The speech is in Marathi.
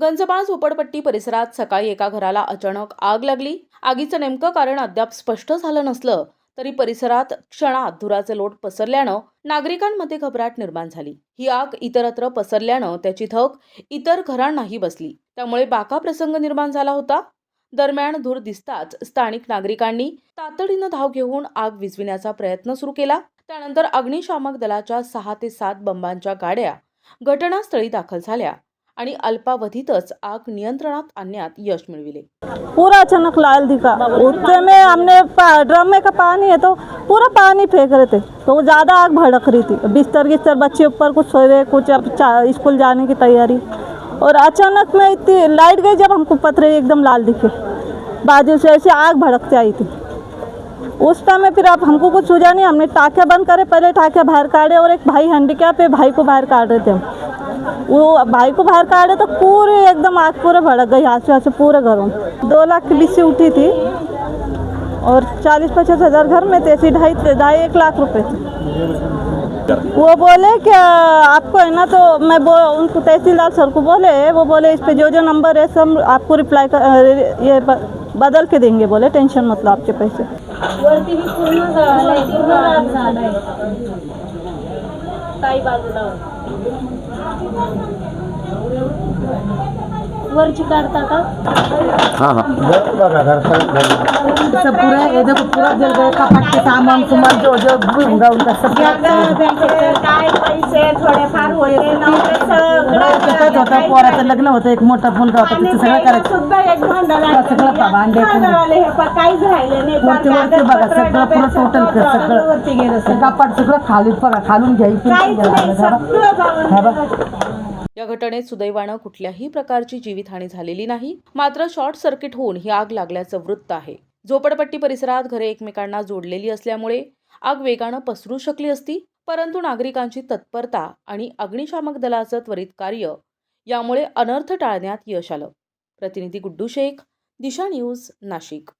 गंजबाळ झोपडपट्टी परिसरात सकाळी एका घराला अचानक आग लागली. आगीचं नेमकं कारण अद्याप स्पष्ट झालं नसलं तरी परिसरात क्षणात धुराचे लोट पसरल्यानं नागरिकांमध्ये घबराट निर्माण झाली. ही आग इतरत्र पसरल्यानं त्याची थक इतर घरांनाही बसली. त्यामुळे बाका प्रसंग निर्माण झाला होता. दरम्यान धूर दिसताच स्थानिक नागरिकांनी तातडीनं धाव घेऊन आग विझविण्याचा प्रयत्न सुरू केला. त्यानंतर अग्निशामक दलाच्या सहा ते सात बंबांच्या गाड्या घटनास्थळी दाखल झाल्या. आणि अल्पावधीतच आग नियंत्रणात आणण्यात यश मिळविले. पूरा अचानक लाल दिखा. उतने में हमने ड्रम में का पानी है तो पूरा पानी फेंक रहे थे। तो वो ज़्यादा आग भड़क रही थी। बिस्तर गिस्तर बच्चे ऊपर कुछ सोए हुए कुछ अब स्कूल जाने की तैयारी। और अचानक में इतनी लाइट गई जब हमको पतरे एकदम लाल दिखे। बाजू से ऐसी आग भड़कते आई थी। उस टाइम में फिर आप हमको कुछ सूझा नहीं हमने टाँके बंद करे पहले टाके बाहर काटे और एक भाई हैंडीकैप है भाई को बाहर काट रहे थे हम। वो भाई को बाहर काटे तो पूरे एकदम आग पूरे भड़क गई हाथ से हाथ से पूरे घरों दो लाख की बिस्सी उठी थी और चालीस पचास हज़ार घर में थे ऐसे ढाई ढाई एक लाख रुपए थे वो बोले कि आपको है ना तो मैं वो उनको तहसीलदार सर को बोले वो बोले इस पे जो जो नंबर है सब आपको रिप्लाई कर ये बदल के देंगे बोले टेंशन मतलब आपके पैसे वरती ही पूर्ण झालाय पूर्ण आग झालाय काही बाजूला वरची काढता का? हाँ हाँ. सब पूरा ये देखो पूरा जल गया कपाट के सामान सुमान जो जो उनका उनका सब काय पैसे थोडेफार होते नव्हते त्याच्यात होतं पोराचं लग्न होतं एक मोठा मुलगा होता सगळं करायचं. सुद्धा एक भांडण आहे. सगळं भांडे भांडवले हे पण काहीच राहिले नाही. वरती वरती बघा सगळं पुरं टोटल सगळं. कपाट सगळं खाली बघा खालून घ्यायचं या घटनेत सुदैवानं कुठल्याही प्रकारची जीवितहानी झालेली नाही. मात्र शॉर्ट सर्किट होऊन ही आग लागल्याचं वृत्त आहे. झोपडपट्टी परिसरात घरे एकमेकांना जोडलेली असल्यामुळे आग वेगानं पसरू शकली असती परंतु नागरिकांची तत्परता आणि अग्निशामक दलाचं त्वरित कार्य यामुळे अनर्थ टाळण्यात यश आलं. प्रतिनिधी गुड्डू शेख दिशा न्यूज नाशिक.